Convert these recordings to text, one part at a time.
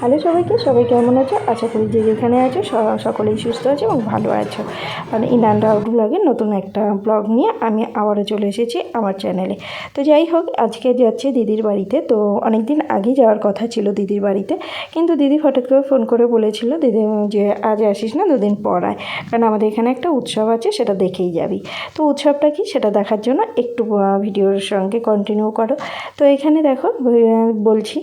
Hello সবাইকে, সবাই কেমন আছো? আশা করি যে যেখানে আছো সকলেই সুস্থ আছে এবং ভালো আছো। মানে ইন অ্যান্ড আউট ব্লগের নতুন একটা ব্লগ নিয়ে আমি আবারও চলে এসেছি আমার চ্যানেলে। তো যাই হোক, আজকে যাচ্ছি দিদির বাড়িতে। তো অনেক দিন আগেই যাওয়ার কথা ছিল দিদির বাড়িতে। কিন্তু দিদি হঠাৎ করে ফোন করে বলেছিল, দিদি, যে আজ আসিস না, দুদিন পর আয়। কারণ আমাদের এখানে একটা উৎসব আছে, সেটা দেখেই যাবি। তো উৎসবটা কি, সেটা দেখার জন্য একটু ভিডিওর সঙ্গে কন্টিনিউ করো। তো এখানে দেখো বলছি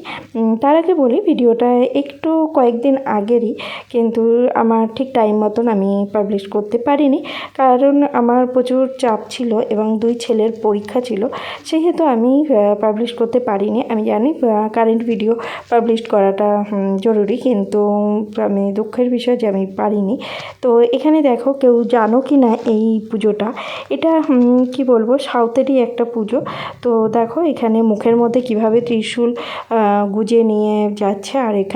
তার আগে বলি ভিডিওটা একটু কয়েকদিন আগেরই কিন্তু আমার ঠিক টাইম মতন আমি পাবলিশ করতে পারিনি। কারণ আমার প্রচুর চাপ ছিল এবং দুই ছেলের পরীক্ষা ছিল। সেহেতু আমি পাবলিশ করতে পারিনি। আমি জানি কারেন্ট ভিডিও পাবলিশ করাটা জরুরি কিন্তু আমি দুঃখের বিষয় যে আমি পারিনি। তো এখানে দেখো কেউ জানো কি না এই পুজোটা? এটা কি বলব, সাউথেরই একটা পুজো। তো দেখো এখানে মুখের মধ্যে কীভাবে ত্রিশূল গুজে নিয়ে যাচ্ছে আর এখানে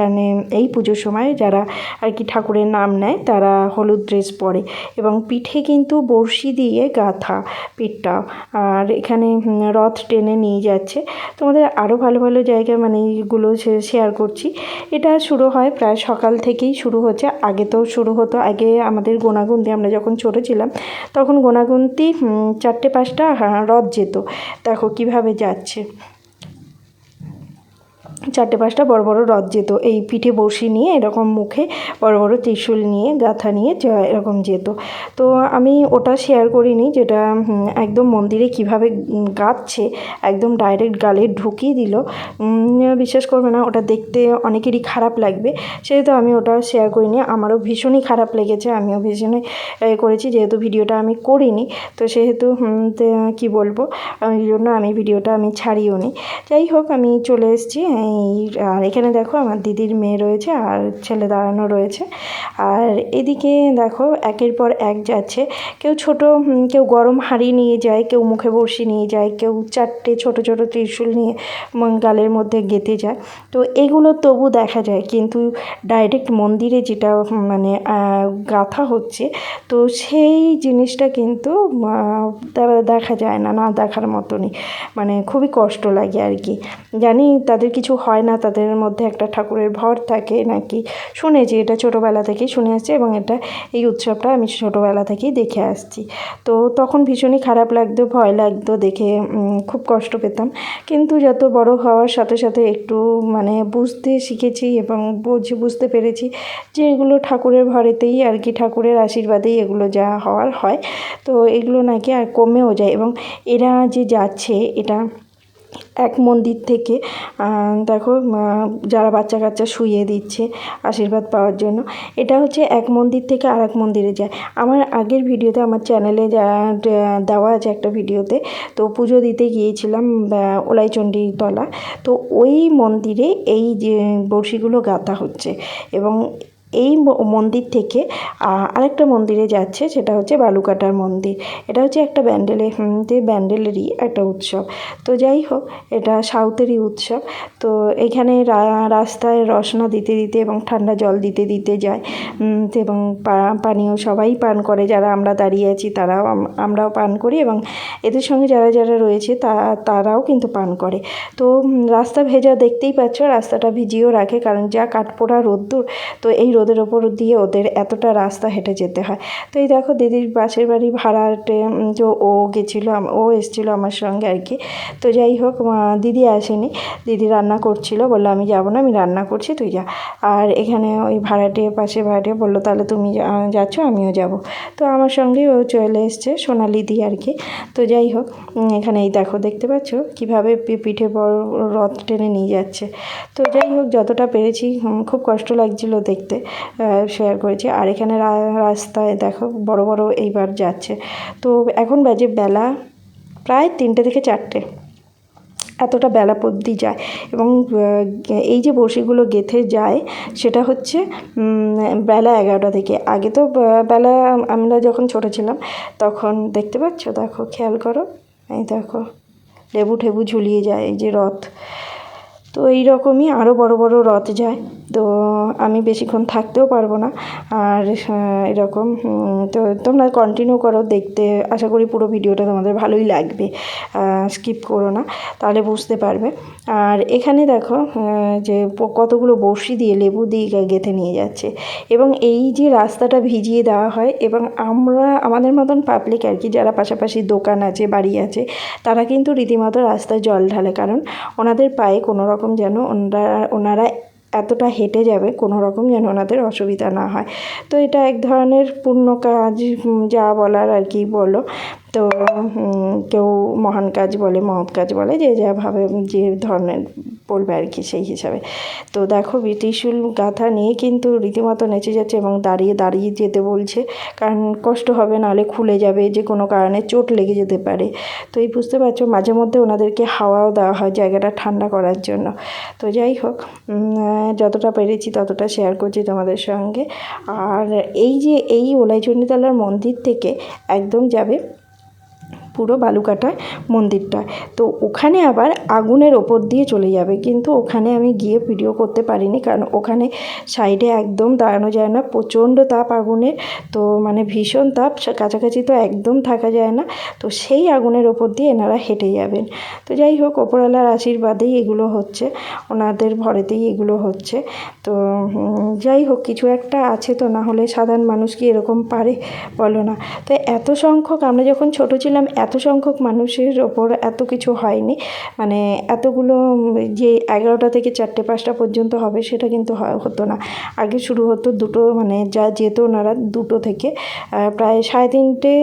এই পুজোর সময় যারা আর কি ঠাকুরের নাম নেয় তারা হলুদ ড্রেস পরে এবং পিঠে কিন্তু বড়শি দিয়ে গাঁথা পিঠটা। আর এখানে রথ টেনে নিয়ে যাচ্ছে। তোমাদের আরও ভালো ভালো জায়গা মানে এইগুলো শেয়ার করছি। এটা শুরু হয় প্রায় সকাল থেকেই শুরু হচ্ছে। আগে তো শুরু হতো আগে আমাদের গোনাগুন্তি আমরা যখন ছোটো ছিলাম তখন গোনাগুন্তি চারটে পাঁচটা হ্যাঁ, রথ যেত। দেখো কীভাবে যাচ্ছে। চারটে পাঁচটা বড় বড় রথ যেত। এই পিঠে বড়শি নিয়ে, এরকম মুখে বড় বড় ত্রিশূল নিয়ে, গাঁথা নিয়ে এরকম যেত। তো আমি ওটা শেয়ার করিনি, যেটা একদম মন্দিরে কীভাবে গাচ্ছে একদম ডাইরেক্ট গালে ঢুকিয়ে দিল। বিশ্বাস করবে না, ওটা দেখতে অনেকেরই খারাপ লাগবে। সেহেতু আমি ওটা শেয়ার করিনি। আমারও ভীষণই খারাপ লেগেছে, আমিও ভীষণই করেছি, যেহেতু ভিডিওটা আমি করিনি। তো সেহেতু কি বলব? এই জন্য আমি ভিডিওটা আমি ছাড়িও নি যাই হোক, আমি চলে এসেছি এই আর এখানে দেখো আমার দিদির মেয়ে রয়েছে আর ছেলে দাঁড়ানো রয়েছে। আর এদিকে দেখো একের পর এক যাচ্ছে। কেউ ছোট কেউ গরম হাঁড়ি নিয়ে যায়, কেউ মুখে বড়শি নিয়ে যায়, কেউ চারটে ছোট ছোট ত্রিশূল নিয়ে গালের মধ্যে গেঁথে যায়। তো এগুলো তবু দেখা যায়, কিন্তু ডাইরেক্ট মন্দিরে যেটা মানে গাঁথা হচ্ছে, তো সেই জিনিসটা কিন্তু দেখা যায় না না দেখার মতনই। মানে খুবই কষ্ট লাগে আর কি। জানি তাদের কিছু হয় না, তাদের মধ্যে একটা ঠাকুরের ভর থাকে নাকি? শুনেছি, এটা ছোটোবেলা থেকেই শুনে আসছি এবং এটা এই উৎসবটা আমি ছোটোবেলা থেকেই দেখে আসছি। তো তখন ভীষণই খারাপ লাগতো, ভয় লাগতো দেখে খুব কষ্ট পেতাম। কিন্তু যত বড় হওয়ার সাথে সাথে একটু মানে বুঝতে শিখেছি এবং বুঝে, বুঝতে পেরেছি যে এগুলো ঠাকুরের ভরেতেই আর কি, ঠাকুরের আশীর্বাদেই এগুলো যা হওয়ার হয়। তো এগুলো নাকি আর কমেও যায় এবং এরা যে যাচ্ছে, এটা এক মন্দির থেকে দেখো যারা বাচ্চা কাচ্চা শুইয়ে দিচ্ছে আশীর্বাদ পাওয়ার জন্য। এটা হচ্ছে এক মন্দির থেকে আর এক মন্দিরে যায়। আমার আগের ভিডিওতে আমার চ্যানেলে দেওয়া আছে একটা ভিডিওতে তো পুজো দিতে গিয়েছিলাম আহ, ওলাইচণ্ডী তলা। তো ওই মন্দিরে এই যে বড়শিগুলো গাঁথা হচ্ছে এবং এই মন্দির থেকে আরেকটা মন্দিরে যাচ্ছে, সেটা হচ্ছে বালুকাটার মন্দির। এটা হচ্ছে একটা ব্যান্ডেলে যে ব্যান্ডেলেরই একটা উৎসব। তো যাই হোক, এটা সাউথেরই উৎসব। তো এখানে রাস্তায় রসনা দিতে দিতে এবং ঠান্ডা জল দিতে দিতে যায়। এবং পানীয় সবাই পান করে, যারা আমরা দাঁড়িয়ে আছি তারাও আমরাও পান করি এবং এদের সঙ্গে যারা যারা রয়েছে তা, তারাও কিন্তু পান করে। তো রাস্তা ভেজা দেখতেই পাচ্ছ, রাস্তাটা ভিজিয়েও রাখে, কারণ যা কাঠপোড়া রোদ্দুর, তো এই রোদের ওপর দিয়ে ওদের এতটা রাস্তা হেঁটে যেতে হয়। তো এই দেখো দিদির পাশের বাড়ি ভাড়াটে যে ও গেছিল ও এসেছিল আমার সঙ্গে আর কি। তো যাই হোক দিদি আসেনি। দিদি রান্না করছিল, বলল, আমি যাব না, আমি রান্না করছি, তুই যা। আর এখানে ওই ভাড়াটে পাশে ভাড়াটে বলল, তাহলে তুমি যাচ্ছ, আমিও যাব। তো আমার সঙ্গেই ও চলে এসছে, সোনালি দি আর কি। তো যাই হোক এখানে এই দেখো, দেখতে পাচ্ছ? কীভাবে পিঠে বড় রথ টেনে নিয়ে যাচ্ছে। তো যাই হোক, যতটা পেরেছি খুব কষ্ট লাগছিল দেখতে। শেয়ার করেছি। আর এখানে রাস্তায় দেখো, বড় বড় এইবার যাচ্ছে। তো এখন বাজে বেলা প্রায় তিনটে থেকে চারটে। এতটা বেলা পদ্দি যায়। এবং এই যে বড়শিগুলো গেথে যায়, সেটা হচ্ছে বেলা এগারোটা থেকে। আগে তো বেলা আমরা যখন ছোটো ছিলাম, তখন দেখতে পাচ্ছ? দেখো, খেয়াল করো। এই দেখো, লেবু ঠেবু ঝুলিয়ে যায়, এই যে রথ। তো এই রকমই আরও বড় বড় রথ যায়। তো আমি বেশিক্ষণ থাকতেও পারব না। আর এরকম তো তোমরা কন্টিনিউ করো দেখতে। আশা করি পুরো ভিডিওটা তোমাদের ভালোই লাগবে। স্কিপ করো না, তাহলে বুঝতে পারবে। আর এখানে দেখো যে কতগুলো বড়শি দিয়ে লেবু দিয়ে গেঁথে নিয়ে যাচ্ছে। এবং এই যে রাস্তাটা ভিজিয়ে দেওয়া হয়, এবং আমরা, আমাদের মতন পাবলিক আর কি, যারা পাশাপাশি দোকান আছে, বাড়ি আছে, তারা কিন্তু রীতিমতো রাস্তায় জল ঢালে। কারণ ওনাদের পায়ে কোনো রকম যেন ওনারা ওনারা এতটা হেঁটে যাবে কোনো রকম যেন ওনাদের অসুবিধা না হয়। তো এটা এক ধরনের পূর্ণ কাজ যা বলার আর কি বলো। তো কেউ মহান কাজ বলে, মহৎ কাজ বলে, যে যাভাবে যে ধরনের বলবে আর কি সেই হিসাবে। তো দেখো বি- ত্রিশূল গাথা নিয়ে কিন্তু রীতিমতো নেচে যাচ্ছে এবং দাঁড়িয়ে দাঁড়িয়ে যেতে বলছে। কারণ কষ্ট হবে, নাহলে খুলে যাবে, যে কোনো কারণে চোট লেগে যেতে পারে। তো এই বুঝতে পারছ, মাঝে মধ্যে ওনাদেরকে হাওয়াও দেওয়া হয় জায়গাটা ঠান্ডা করার জন্য। তো যাই হোক যতটা পেরেছি ততটা শেয়ার করছি তোমাদের সঙ্গে। আর এই যে এই ওলাইচণ্ডীতলার মন্দির থেকে একদম যাবে পুরো বালুকাটা মন্দিরটা তো ওখানে আবার আগুনের ওপর দিয়ে চলে যাবে। কিন্তু ওখানে আমি গিয়ে ভিডিও করতে পারিনি, কারণ ওখানে সাইডে একদম দাঁড়ানো যায় না। প্রচণ্ড তাপ আগুনের, তো মানে ভীষণ তাপ কাছাকাছি তো একদম থাকা যায় না। তো সেই আগুনের ওপর দিয়ে এনারা হেঁটে যাবেন। তো যাই হোক, ওপরওয়ালার আশীর্বাদেই এগুলো হচ্ছে। ওনাদের ভরেতেই এগুলো হচ্ছে। তো যাই হোক, কিছু একটা আছে তো, না হলে সাধারণ মানুষ কি এরকম পারে? বলো না। তো এত সংখ্যক, আমরা যখন ছোট ছিলাম, এত সংখ্যক মানুষের ওপর এত কিছু হয়নি। মানে এতগুলো যে এগারোটা থেকে চারটে পাঁচটা পর্যন্ত হবে সেটা কিন্তু হতো না। আগে শুরু হতো দুটো মানে যা যেত ওনারা দুটো থেকে। প্রায় সাড়ে তিনটে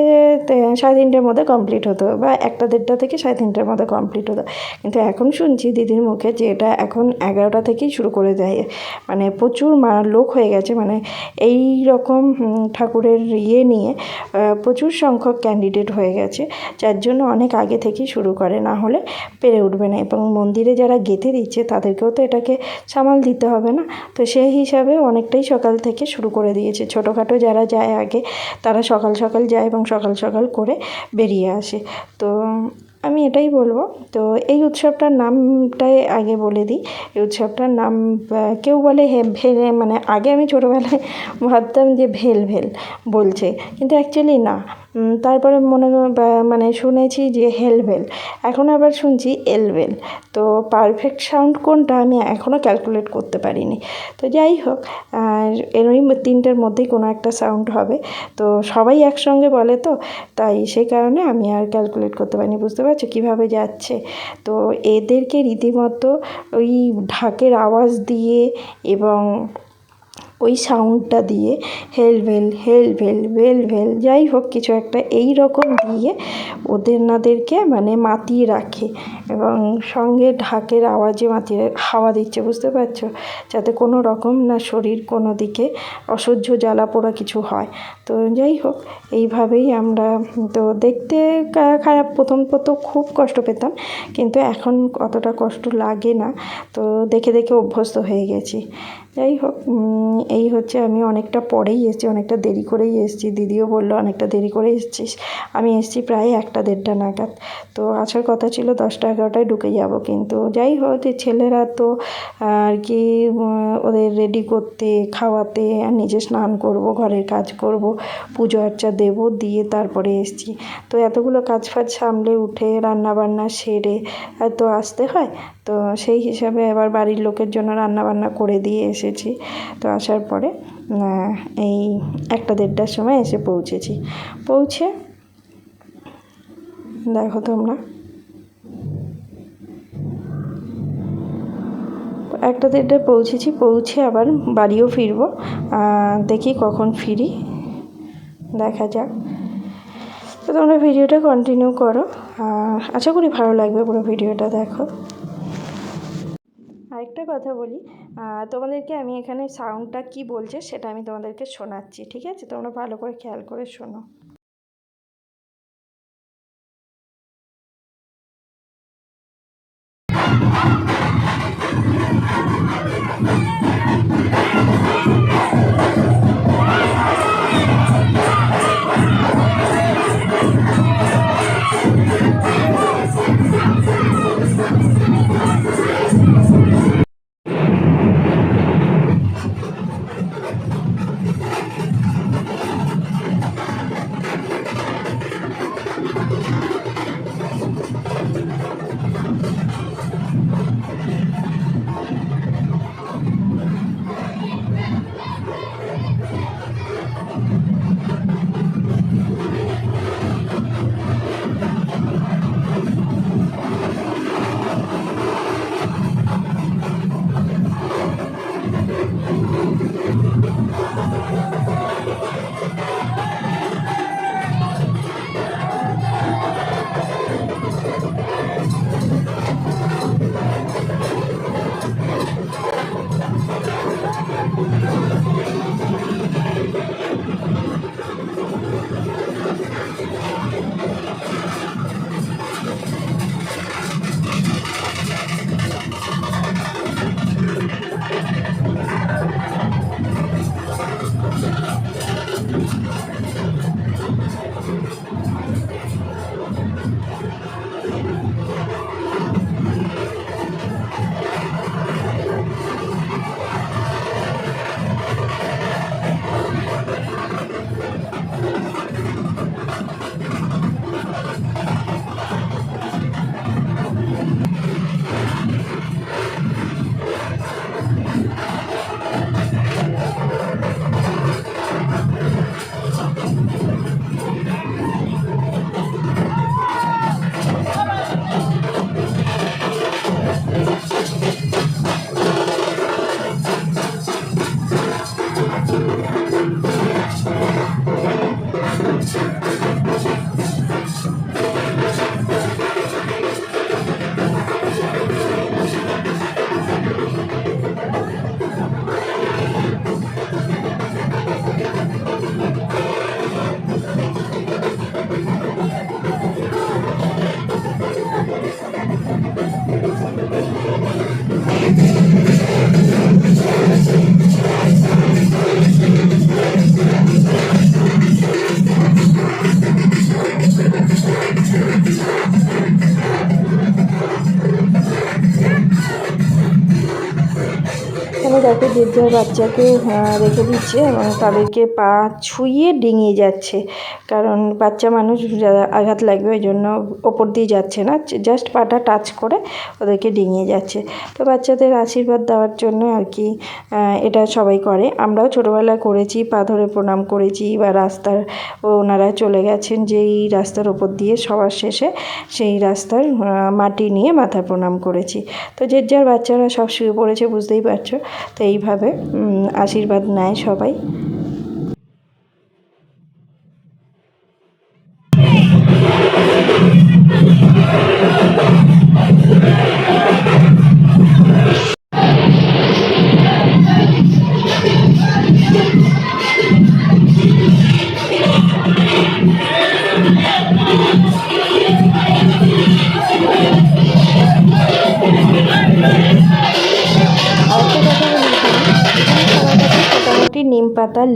সাড়ে তিনটের মধ্যে কমপ্লিট হতো বা একটা দেড়টা থেকে সাড়ে তিনটের মধ্যে কমপ্লিট হতো। কিন্তু এখন শুনছি দিদির মুখে যে এটা এখন এগারোটা থেকেই শুরু করে দেয়। মানে প্রচুর লোক হয়ে গেছে। মানে এই রকম ঠাকুরের ইয়ে নিয়ে প্রচুর সংখ্যক ক্যান্ডিডেট হয়ে গেছে। যার জন্য অনেক আগে থেকেই শুরু করে, না হলে পেরে উঠবে না। এবং মন্দিরে যারা গেঁথে দিচ্ছে, তাদেরকেও তো এটাকে সামাল দিতে হবে না। তো সেই হিসাবে অনেকটাই সকাল থেকে শুরু করে দিয়েছে। ছোটোখাটো যারা যায় আগে, তারা সকাল সকাল যায় এবং সকাল সকাল করে বেরিয়ে আসে। তো আমি এটাই বলব। তো এই উৎসবটার নামটাই আগে বলে দিই। এই উৎসবটার নাম কেউ বলে হে, ভেল মানে আগে আমি ছোটোবেলায় ভাবতাম যে ভেল ভেল বলছে। কিন্তু অ্যাকচুয়ালি না। তারপরে মনে মানে শুনেছি যে হেলভেল। এখন আবার শুনছি এলভেল। তো পারফেক্ট সাউন্ড কোনটা আমি এখনও ক্যালকুলেট করতে পারিনি। তো যাই হোক, আর এরই তিনটের মধ্যেই কোনো একটা সাউন্ড হবে। তো সবাই একসঙ্গে বলে তো, তাই সেই কারণে আমি আর ক্যালকুলেট করতে পারিনি। বুঝতে পারছ কীভাবে যাচ্ছে? তো এদেরকে রীতিমতো ওই ঢাকের আওয়াজ দিয়ে এবং ওই সাউন্ডটা দিয়ে হেল ভেল হেল ভেল ভেল ভেল যাই হোক কিছু একটা এই রকম দিয়ে ওদের নাদেরকে মানে মাতিয়ে রাখে এবং সঙ্গে ঢাকের আওয়াজে মাতিয়ে হাওয়া দিচ্ছে, বুঝতে পারছ? যাতে কোনো রকম না শরীর কোনো দিকে অসহ্য জ্বালা পোড়া কিছু হয়। তো যাই হোক, এইভাবেই আমরা তো দেখতে খারাপ। প্রথম প্রথম খুব কষ্ট পেতাম, কিন্তু এখন অতটা কষ্ট লাগে না। তো দেখে দেখে অভ্যস্ত হয়ে গেছি। যাই হোক এই হচ্ছে আমি অনেকটা পরেই এসেছি, অনেকটা দেরি করেই এসেছি। দিদিও বলল, অনেকটা দেরি করে এসেছিস। আমি এসেছি প্রায় একটা দেড়টা নাগাদ। তো আসার কথা ছিল দশটা এগারোটায় ঢুকে যাব কিন্তু যাই হোক ছেলেরা তো আর কি ওদের রেডি করতে, খাওয়াতে আর নিজে স্নান করব, ঘরের কাজ করব, পুজো আর্চা দেবো, দিয়ে তারপরে এসেছি। তো এতগুলো কাজ ফাজ সামলে উঠে রান্না বান্না সেরে তো আসতে হয়? তো সেই হিসাবে এবার বাড়ির লোকের জন্য রান্না বান্না করে দিয়ে এসেছি। তো আসার পরে এই একটা দেড়টার সময় এসে পৌঁছেছি। পৌঁছে দেখো তোমরা। একটা দেড়টায় পৌঁছেছি, পৌঁছে আবার বাড়িও ফিরবো। দেখি কখন ফিরি, দেখা যাক। তো তোমরা ভিডিওটা কন্টিনিউ করো। আশা করি ভালো লাগবে পুরো ভিডিওটা, দেখো। কথা বলি। তোমাদেরকে আমি এখানে সাউন্ডটা কি বলছে সেটা আমি তোমাদেরকে শোনাচ্ছি, ঠিক আছে? তোমরা ভালো করে খেয়াল করে শোনো। এখানে দেখো যে যার বাচ্চাকে রেখে দিচ্ছে এবং তাদেরকে পা ছুঁয়ে ডিঙিয়ে যাচ্ছে। কারণ বাচ্চা মানুষ আঘাত লাগবে, ওই জন্য ওপর দিয়ে যাচ্ছে না জাস্ট পাটা টাচ করে ওদেরকে ডিঙিয়ে যাচ্ছে। তো বাচ্চাদের আশীর্বাদ দেওয়ার জন্য আর কি এটা সবাই করে। আমরাও ছোটোবেলায় করেছি, পা ধরে প্রণাম করেছি বা রাস্তার ওনারা চলে গেছেন যেই রাস্তার ওপর দিয়ে সবার শেষে সেই রাস্তার মাটি নিয়ে মাথা প্রণাম করেছি। তো যে যার বাচ্চারা সব শুয়ে পড়েছে বুঝতেই পারছ তো এইভাবে আশীর্বাদ নেয় সবাই।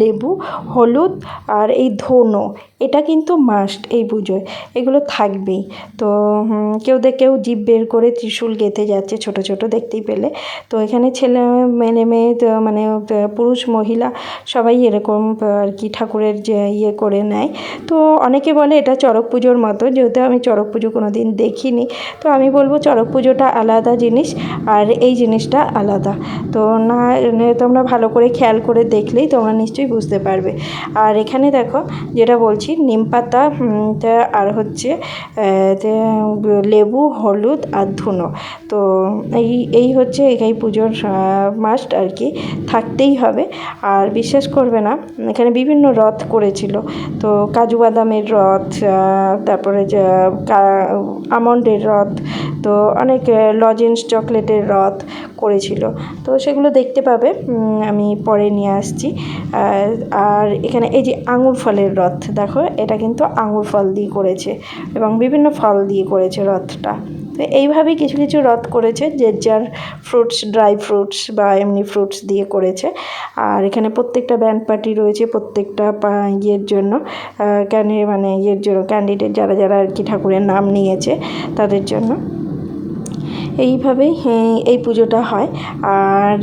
লেবু হলুদ আর এই ধনো। এটা কিন্তু মাস্ট এই পুজোয়। এগুলো থাকবেই। তো কেউ দেখ কেউ জিভ বের করে ত্রিশূল গেঁথে যাচ্ছে ছোট ছোট দেখতেই পেলে। তো এখানে ছেলে মেয়ে মেয়ে, তো মানে পুরুষ, মহিলা সবাই এরকম আর কি ঠাকুরের যে ইয়ে করে নেয়। তো অনেকে বলে এটা চড়ক পুজোর মতো, যেহেতু আমি চড়ক পুজো কোনো দিন দেখিনি। তো আমি বলব চড়ক পুজোটা আলাদা জিনিস আর এই জিনিসটা আলাদা। তো না মানে তোমরা ভালো করে খেয়াল করে দেখলেই তোমরা নিশ্চয়ই বুঝতে পারবে। আর এখানে দেখো, যেটা বলছি নিম পাতা আর হচ্ছে লেবু, হলুদ আর ধুনো। তো এই এই হচ্ছে এই পুজোর মাস্ট আর কি, থাকতেই হবে। আর বিশ্বাস করবে না, এখানে বিভিন্ন রথ করেছিল। তো কাজু বাদামের রথ তারপরে আমন্ডের রথ, তো অনেক লজেন্স চকলেটের রথ করেছিল। তো সেগুলো দেখতে পাবে আমি পরে নিয়ে আসছি। আর এখানে এই যে আঙুর ফলের রথ, দেখো এটা কিন্তু আঙুর ফল দিয়ে করেছে এবং বিভিন্ন ফল দিয়ে করেছে রথটা। তো এইভাবেই কিছু কিছু রথ করেছে যে যার ফ্রুটস ড্রাই ফ্রুটস বা এমনি ফ্রুটস দিয়ে করেছে। আর এখানে প্রত্যেকটা ব্যান্ড পার্টি রয়েছে প্রত্যেকটা ইয়ের জন্য ক্যান্ডি মানে ইয়ের জন্য ক্যান্ডিডেট যারা যারা আর কি ঠাকুরের নাম নিয়েছে তাদের জন্য। এইভাবেই হ্যাঁ, এই পুজোটা হয়। আর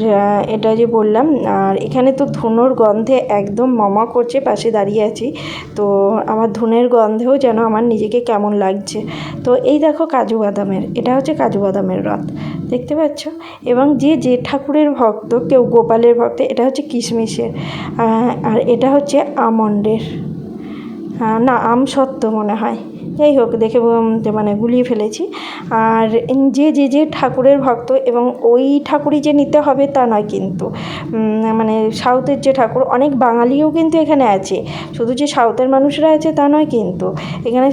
এটা যে বললাম আর এখানে তো ধুনোর গন্ধে একদম মমা করছে পাশে দাঁড়িয়ে আছি। তো আমার ধুনের গন্ধেও যেন আমার নিজেকে কেমন লাগছে। তো এই দেখো কাজু বাদামের এটা হচ্ছে কাজু বাদামের রথ দেখতে পাচ্ছ? এবং যে যে ঠাকুরের ভক্ত কেউ গোপালের ভক্ত এটা হচ্ছে কিশমিশের আর এটা হচ্ছে আমন্ডের। না আম সত্য মনে হয়। যাই হোক, দেখে মানে গুলিয়ে ফেলেছি। আর যে যে যে ঠাকুরের ভক্ত এবং ওই ঠাকুরই যে নিতে হবে তা নয় কিন্তু। মানে সাউথের যে ঠাকুর, অনেক বাঙালিও কিন্তু এখানে আছে। শুধু যে সাউথের মানুষরা আছে তা নয় কিন্তু। এখানে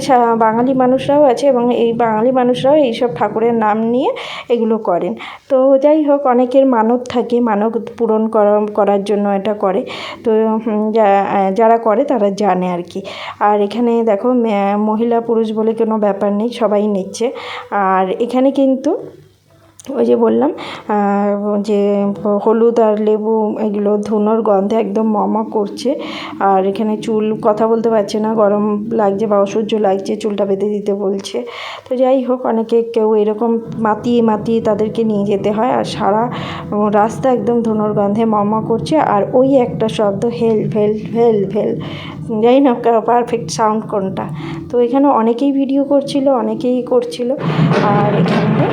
বাঙালি মানুষরাও আছে এবং এই বাঙালি মানুষরাও এইসব ঠাকুরের নাম নিয়ে এগুলো করেন। তো যাই হোক, অনেকের মানত থাকে, মানত পূরণ করা করার জন্য এটা করে। তো যারা করে তারা জানে আর কি। আর এখানে দেখো মহিলা পুরুষ বলে কোনো ব্যাপার নেই সবাই নিচ্ছে। আর এখানে কিন্তু ওই যে বললাম যে হলুদ আর লেবু, এগুলো ধুনোর গন্ধে একদম মমা করছে। আর এখানে চুল কথা বলতে পারছে না, গরম লাগছে বা অসহ্য লাগছে, চুলটা বেঁধে দিতে বলছে। তো যাই হোক, অনেকে কেউ এরকম মাতিয়ে মাতিয়ে তাদেরকে নিয়ে যেতে হয়। আর সারা রাস্তা একদম ধুনোর গন্ধে মমা করছে। আর ওই একটা শব্দ, হেল, ভেল হেল ভেল, জানি না পারফেক্ট সাউন্ড কোনটা। তো এখানে অনেকেই ভিডিও করছিল, অনেকেই করছিল। আর এখানে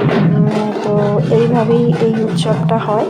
তো এইভাবেই এই উৎসবটা হয়।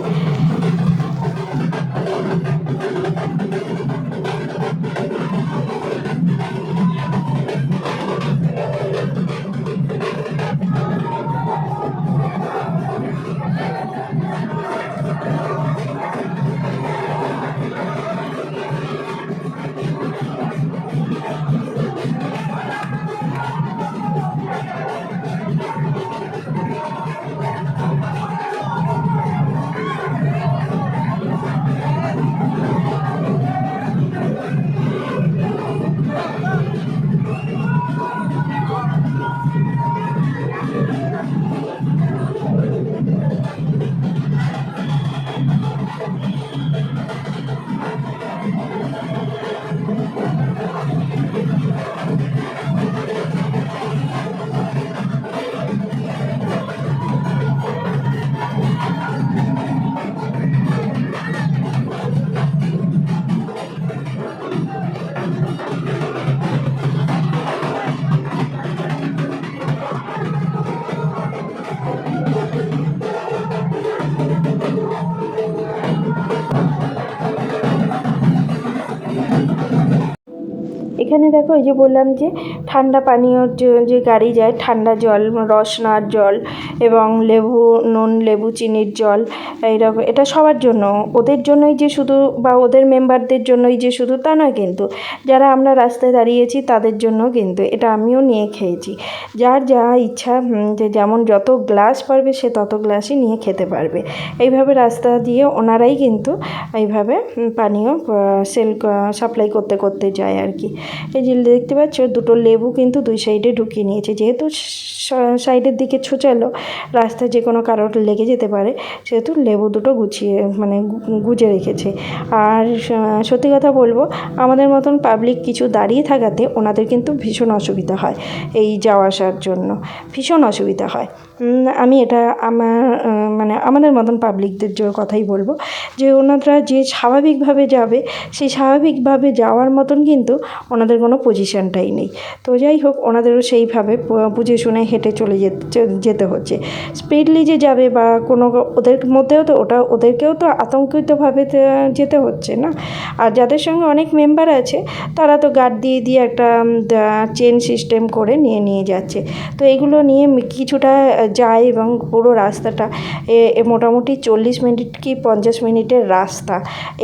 দেখো, এই যে বললাম যে ঠান্ডা পানীয় যে যে গাড়ি যায়, ঠান্ডা জল, রসনার জল এবং লেবু, নুন, লেবু, চিনির জল, এইরকম, এটা সবার জন্য। ওদের জন্যই যে শুধু, বা ওদের মেম্বারদের জন্যই যে শুধু তা নয় কিন্তু, যারা আমরা রাস্তায় দাঁড়িয়েছি তাদের জন্য কিন্তু, এটা আমিও নিয়ে খেয়েছি। যার যা ইচ্ছা যে যেমন যত গ্লাস পারবে, সে তত গ্লাসই নিয়ে খেতে পারবে। এইভাবে রাস্তা দিয়ে ওনারাই কিন্তু এইভাবে পানীয় সেল সাপ্লাই করতে করতে যায় আর কি। এই যে দেখতে পাচ্ছ, দুটো লেবু কিন্তু দুই সাইডে ঢুকিয়ে নিয়েছে। যেহেতু সাইডের দিকে ছোচালো রাস্তায় যে কোনো কারোর লেগে যেতে পারে, সেহেতু লেবু দুটো গুছিয়ে মানে গুজে রেখেছে। আর সত্যি কথা বলব, আমাদের মতন পাবলিক কিছু দাঁড়িয়ে থাকাতে ওনাদের কিন্তু ভীষণ অসুবিধা হয় এই যাওয়া আসার জন্য। ভীষণ অসুবিধা হয়। আমি এটা আমার মানে আমাদের মতন পাবলিকদের জন্য কথাই বলব যে, ওনারা যে স্বাভাবিকভাবে যাবে, সেই স্বাভাবিকভাবে যাওয়ার মতন কিন্তু ওনাদের কোনো পজিশনটাই নেই। তো যাই হোক, ওনাদেরও সেইভাবে বুঝে শুনে হেঁটে চলে যেতে যেতে হচ্ছে স্পিডলি যে যাবে বা কোনো ওদের মধ্যেও তো ওটা, ওদেরকেও তো আতঙ্কিতভাবে যেতে হচ্ছে না। আর যাদের সঙ্গে অনেক মেম্বার আছে, তারা তো গার্ড দিয়ে দিয়ে একটা চেন সিস্টেম করে নিয়ে নিয়ে যাচ্ছে। তো এগুলো নিয়ে কিছুটা যায় এবং পুরো রাস্তাটা এ মোটামুটি চল্লিশ মিনিট কি পঞ্চাশ মিনিটের রাস্তা,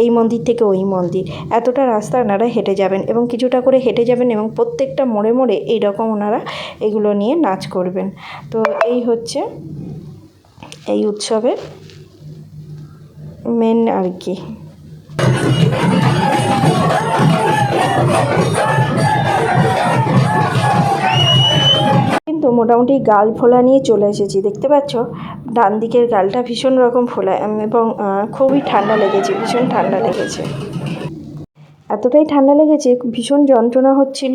এই মন্দির থেকে ওই মন্দির। এতটা রাস্তা ওনারা হেঁটে যাবেন এবং কিছুটা করে হেঁটে যাবেন এবং প্রত্যেকটা মোড়ে মোড়ে এইরকম ওনারা এগুলো নিয়ে নাচ করবেন। তো এই হচ্ছে এই উৎসবের মেন আর কি। কিন্তু মোটামুটি গাল ফোলা নিয়ে চলে এসেছি, দেখতে পাচ্ছ? ডান দিকের গালটা ভীষণ রকম ফোলা এবং খুবই ঠান্ডা লেগেছে, ভীষণ ঠান্ডা লেগেছে। এতটাই ঠান্ডা লেগেছে, ভীষণ যন্ত্রণা হচ্ছিল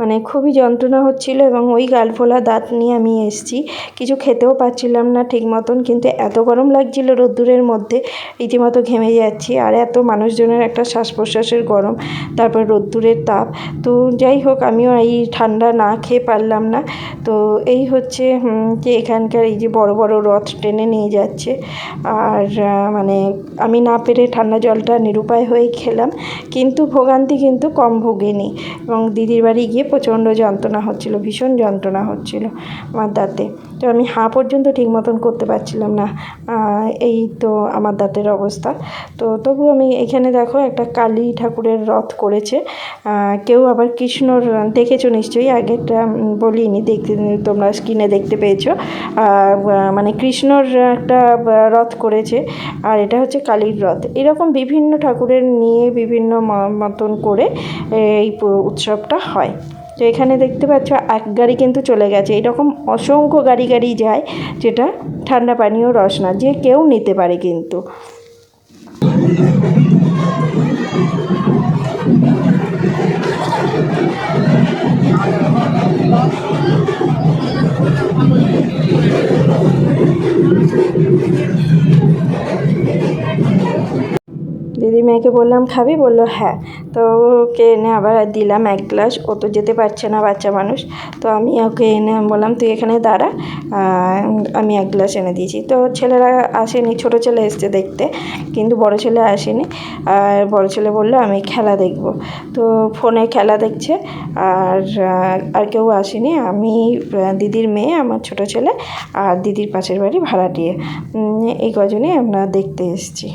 মানে খুবই যন্ত্রণা হচ্ছিল এবং ওই গালফোলা দাঁত নিয়ে আমি এসেছি। কিছু খেতেও পাচ্ছিলাম না ঠিক মতন, কিন্তু এত গরম লাগছিল রোদ্দুরের মধ্যে, রীতিমতো ঘেমে যাচ্ছি। আর এত মানুষজনের একটা শ্বাস প্রশ্বাসের গরম, তারপর রোদ্দুরের তাপ। তো যাই হোক, আমিও এই ঠান্ডা না খেয়ে পারলাম না। তো এই হচ্ছে যে এখানকার এই যে বড় বড় রথ টেনে নিয়ে যাচ্ছে। আর মানে আমি না পেরে ঠান্ডা জলটা নিরুপায় হয়ে খেলাম। কিন্তু ভোগান্তি কিন্তু কম ভোগেনি এবং দিদির বাড়ি গিয়ে প্রচণ্ড যন্ত্রণা হচ্ছিল, ভীষণ যন্ত্রণা হচ্ছিল আমার দাঁতে। তো আমি হাঁ পর্যন্ত ঠিক মতন করতে পারছিলাম না। এই তো আমার দাঁতের অবস্থা। তো তবু আমি এখানে দেখো একটা কালী ঠাকুরের রথ করেছে। কেউ আবার কৃষ্ণর, দেখেছ নিশ্চয়ই? আগেটা বলিনি। দেখতে, তোমরা স্ক্রিনে দেখতে পেয়েছ। মানে কৃষ্ণর একটা রথ করেছে। আর এটা হচ্ছে কালীর রথ। এরকম বিভিন্ন ঠাকুরের নিয়ে বিভিন্ন মতন করে এই উৎসবটা হয়। তো এখানে দেখতে পাচ্ছ এক গাড়ি কিন্তু চলে গেছে। এরকম অসংখ্য গাড়ি গাড়ি যায় যেটা ঠান্ডা পানীয় রস না, যে কেউ নিতে পারে কিন্তু। দিদি মেয়েকে বললাম, খাবি? বলল হ্যাঁ। তো ওকে এনে আবার দিলাম এক গ্লাস। ও তো যেতে পারছে না, বাচ্চা মানুষ। তো আমি ওকে এনে বললাম, তুই এখানে দাঁড়া। আমি এক গ্লাস এনে দিয়েছি। তো ছেলেরা আসেনি, ছোটো ছেলে এসছে দেখতে, কিন্তু বড় ছেলে আসেনি। আর বড় ছেলে বলল, আমি খেলা দেখব। তো ফোনে খেলা দেখছে, আর আর কেউ আসেনি। আমি, দিদির মেয়ে, আমার ছোটো ছেলে, আর দিদির পাশের বাড়ি ভাড়াটিয়ে। এই কজনই আমরা দেখতে এসেছি।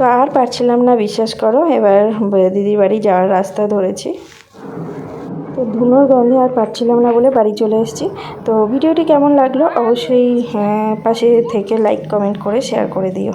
তো আর পারছিলাম না বিশ্বাস করো। এবার দিদির বাড়ি যাওয়ার রাস্তা ধরেছি। তো ধুনোর গন্ধে আর পারছিলাম না বলে বাড়ি চলে এসেছি। তো ভিডিওটি কেমন লাগল? অবশ্যই হ্যাঁ, পাশে থেকে লাইক কমেন্ট করে শেয়ার করে দিও।